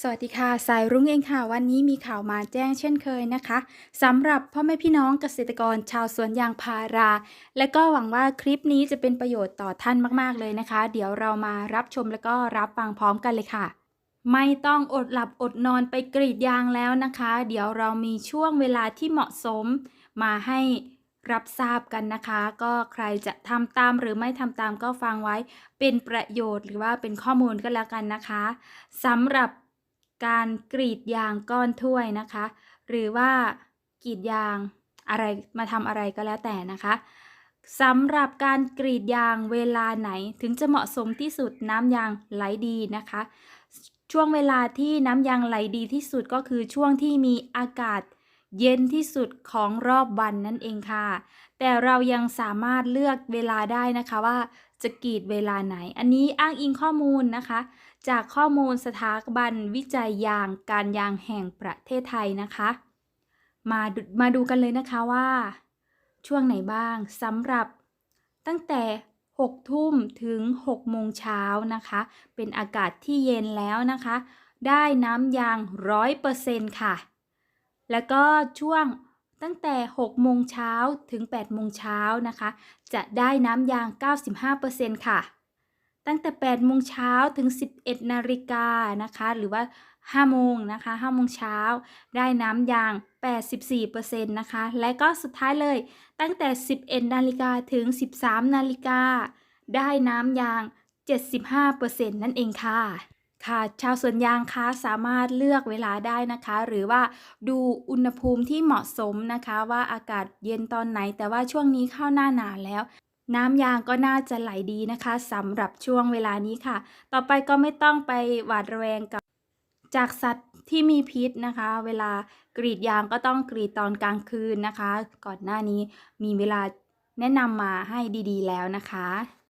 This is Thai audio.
สวัสดีค่ะ สายรุ้งเองค่ะ วันนี้มีข่าวมาแจ้งเช่นเคยนะคะสำหรับพ่อแม่พี่น้องเกษตรกรชาวสวนยางพารา และก็หวังว่าคลิปนี้จะเป็นประโยชน์ต่อท่านมาก ๆ เลยนะคะ เดี๋ยวเรามารับชมแล้วก็รับฟังพร้อมกันเลยค่ะ ไม่ต้องอดหลับอดนอนไปกรีดยางแล้วนะคะ เดี๋ยวเรามีช่วงเวลาที่เหมาะสมมาให้รับทราบกันนะคะ ก็ใครจะทำตามหรือไม่ทำตามก็ฟังไว้เป็นประโยชน์หรือว่าเป็นข้อมูลก็แล้วกันนะคะสำหรับ การกรีดยางก้อนถ้วยนะคะ หรือว่ากรีดยางอะไรมาทำอะไรก็แล้วแต่นะคะสำหรับการกรีดยางเวลาไหนถึงจะเหมาะสมที่สุดน้ำยางไหลดีนะคะ ช่วงเวลาที่น้ำยางไหลดีที่สุดก็คือช่วงที่มีอากาศเย็นที่สุดของรอบวันนั่นเองค่ะ แต่เรายังสามารถเลือกเวลาได้นะคะว่า จะกรีดเวลาไหน อันนี้อ้างอิงข้อมูลนะคะ จากข้อมูลสถาบันวิจัยยางการยางแห่งประเทศไทยนะคะ มาดูมาดูกันเลยนะคะว่า ช่วงไหนบ้างสำหรับตั้งแต่ 6 ทุ่มถึง 6 โมงเช้านะคะ เป็นอากาศที่เย็นแล้วนะคะ ได้น้ำยาง 100%ค่ะ แล้วก็ช่วง ตั้งแต่ 6 โมงเช้าถึง 8 โมงเช้านะคะ จะได้น้ำยาง 95%ค่ะ ตั้งแต่ 8 โมงเช้าถึง 11 นาฬิกานะคะ หรือว่า 5 โมงนะคะ 5 โมงเช้า ได้น้ำยาง 84%นะคะ และก็สุดท้ายเลย ตั้งแต่ 11 นาฬิกาถึง 13 นาฬิกา ได้น้ำยาง 75%นั่นเองค่ะ ค่ะ ชาวสวนยางคะสามารถเลือกเวลาได้นะคะ หรือว่าดูอุณหภูมิที่เหมาะสมนะคะ ว่าอากาศเย็นตอนไหน แต่ว่าช่วงนี้เข้าหน้าหนาวแล้ว น้ำยางก็น่าจะไหลดีนะคะสำหรับช่วงเวลานี้ค่ะ ต่อไปก็ไม่ต้องไปหวาดระแวงกับ จากสัตว์ที่มีพิษนะคะ เวลากรีดยางก็ต้องกรีดตอนกลางคืนนะคะ ก่อนหน้านี้มีเวลาแนะนำมาให้ดีๆ แล้วนะคะ